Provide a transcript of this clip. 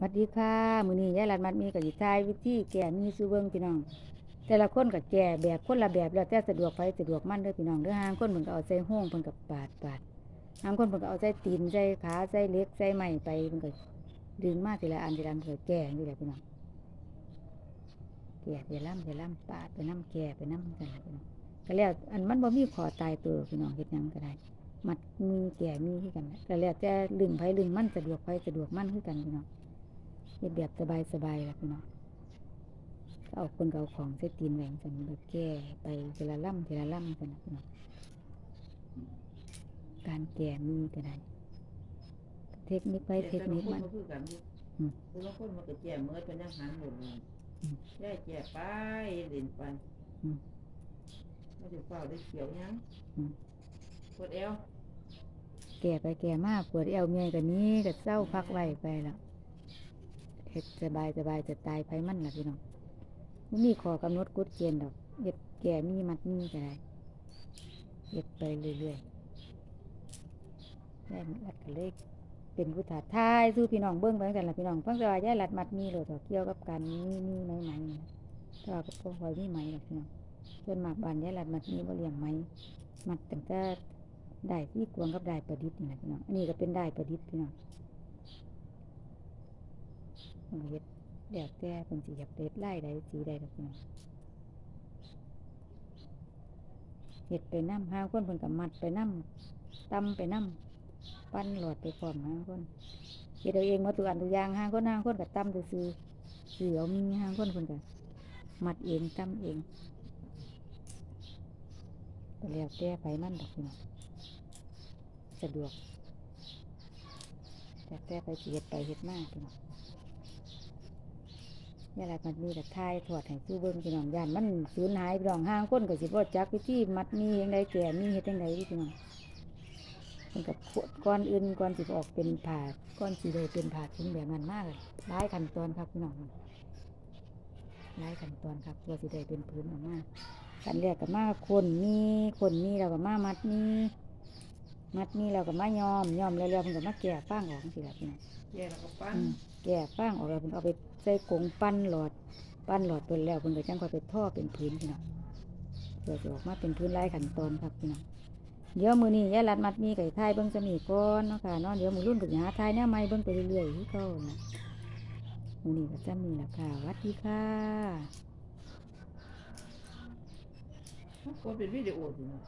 สวัสดีค่ะมือนี้ยายรัดมัดมีกับสิทายวิธีแก่มีสู่เบิ่งพี่น้อง แต่ละคนก็แก่แบบคนละแบบแล้วแต่สะดวกไผสะดวกมั่นเด้อพี่น้องเด้อหางคนเพิ่นก็เอาใส่ห้องเพิ่นก็ปาดปาดหางคนเพิ่นก็เอาใส่ตีนใส่ขาใส่เล็กใส่ไม้ไปเพิ่นก็ดึงมาทีละอันทีละอันเพิ่นแก่นี่แหละพี่น้องแก่ไปล่ำไปล่ำปาดไปน้ำแก่ไปน้ำกันพี่น้องก็แล้วอันมันบ่มีขอตายตัวพี่น้องเฮ็ดหยังก็ได้มัดมือแก่มีคือกันแหละก็แล้วแต่ลึงไผลึงมันสะดวกไผสะดวกมั่นคือกันพี่น้อง เฮ็ดแบบสบายๆล่ะพี่น้องก็เอาคนก็เอาของใส่ตีนแหวจังซั่นแบบแก้ไปทีละล่ำทีละล่ำกันนะพี่น้องการแก่มีก็ได้เทคนิคไปเทคนิคมันคือกันอยู่อืมคือละคนมันก็แจ่เมื่อเป็นยังหันหมดเลยอืมได้แจ่ไปเล่นไปอืมไม่ได้เฝ้าได้เขียวหยังอืมปวดเอวแก่ไปแก่มากปวดเอวเมียกันนี้ก็เศร้าพักไว้ไปแล้ว เฮ็ดสบายสบายจะตายไผมันล่ะพี่น้องมีขอกำหนดกฎเกณฑ์ดอกเฮ็ดแก่มีมัดมีก็ได้เฮ็ดไปเรื่อยๆได้รัดกันเลยเป็นผู้ถาทายสู้พี่น้องเบิ่งไปกันล่ะพี่น้องเพิ่งจะว่าย้ายรัดมัดมีโลดดอกเกี่ยวกับการมีมีไหมไหมนี่ถ้าว่าก็บ่ค่อยมีไหมหรอกพี่น้องส่นมาบานย้ายรัดมัดมีบ่เลี้ยงไหมมัดตั้งแต่ได้ที่กวงกับได้ประดิษฐ์นี่แหละพี่น้องอันนี้ก็เป็นได้ประดิษฐ์พี่น้อง เอาเฮ็ดเดี๋ยวแต่เป็นสีอยากเด็ดไล่ใดสีใดดอกพี่น้องเฮ็ดไปน้ำห้าคนเพิ่นกับมัดไปน้ำตำไปน้ำปั้นหลอดไปพร้อมห้าคนเฮ็ดเอาเองมาตัวอันตัวอยางห้าคนห้าคนกับตำซื้อซื้อเอมีห้าคนเพิ่นกับมัดเองตำเองก็แล้วแต่ไปมันดอกพี่น้องสะดวกแต่แต่ไปสิเฮ็ดไปเฮ็ดมากน้อง นี่แหละมันมีแต่ทายถอดให้สู้เบิ่งพี่น้องย่านมันสูญหายพี่น้องห่างคนก็สิบ่จักวิธีมัดมีจังไดแก่มีเฮ็ดจังไดพี่น้องมันกับก่อนอื่นก่อนสิออกเป็นผ่าก่อนสิได้เป็นผ่าถึงแบบนั้นมากเลยหลายขั้นตอนครับพี่น้องหลายขั้นตอนครับเพื่อสิได้เป็นพื้นออกมาขั้นแรกก็มาคนมีคนมีแล้วก็มามัดมี มัดนี่เราก็มายอมยอมแล้วๆเพิ่นก็มาแก่ฟางออกสิล่ะพี่น้องแจ่แล้วก็ปั้นอืมแก่ฟางออกแล้วเพิ่นเอาไปใส่กรงปั้นหลอด ปั้นหลอดเพิ่นแล้วเพิ่นก็จังค่อยไปท่อเป็นพื้นพี่น้องเพื่อจะออกมาเป็นพื้นลายขั้นตอนครับพี่น้องเดี๋ยวมื้อนี้ยายรัดมัดมีไก่ทายเบิ่งจะมีก่อนเนาะค่ะเนาะเดี๋ยวมื้อรุ่นก็จะหาทายแนวใหม่เบิ่งไปเรื่อยๆคือเก่านะมื้อนี้ก็จะมีแล้วค่ะสวัสดีค่ะก็เป็นวิดีโออยู่นะ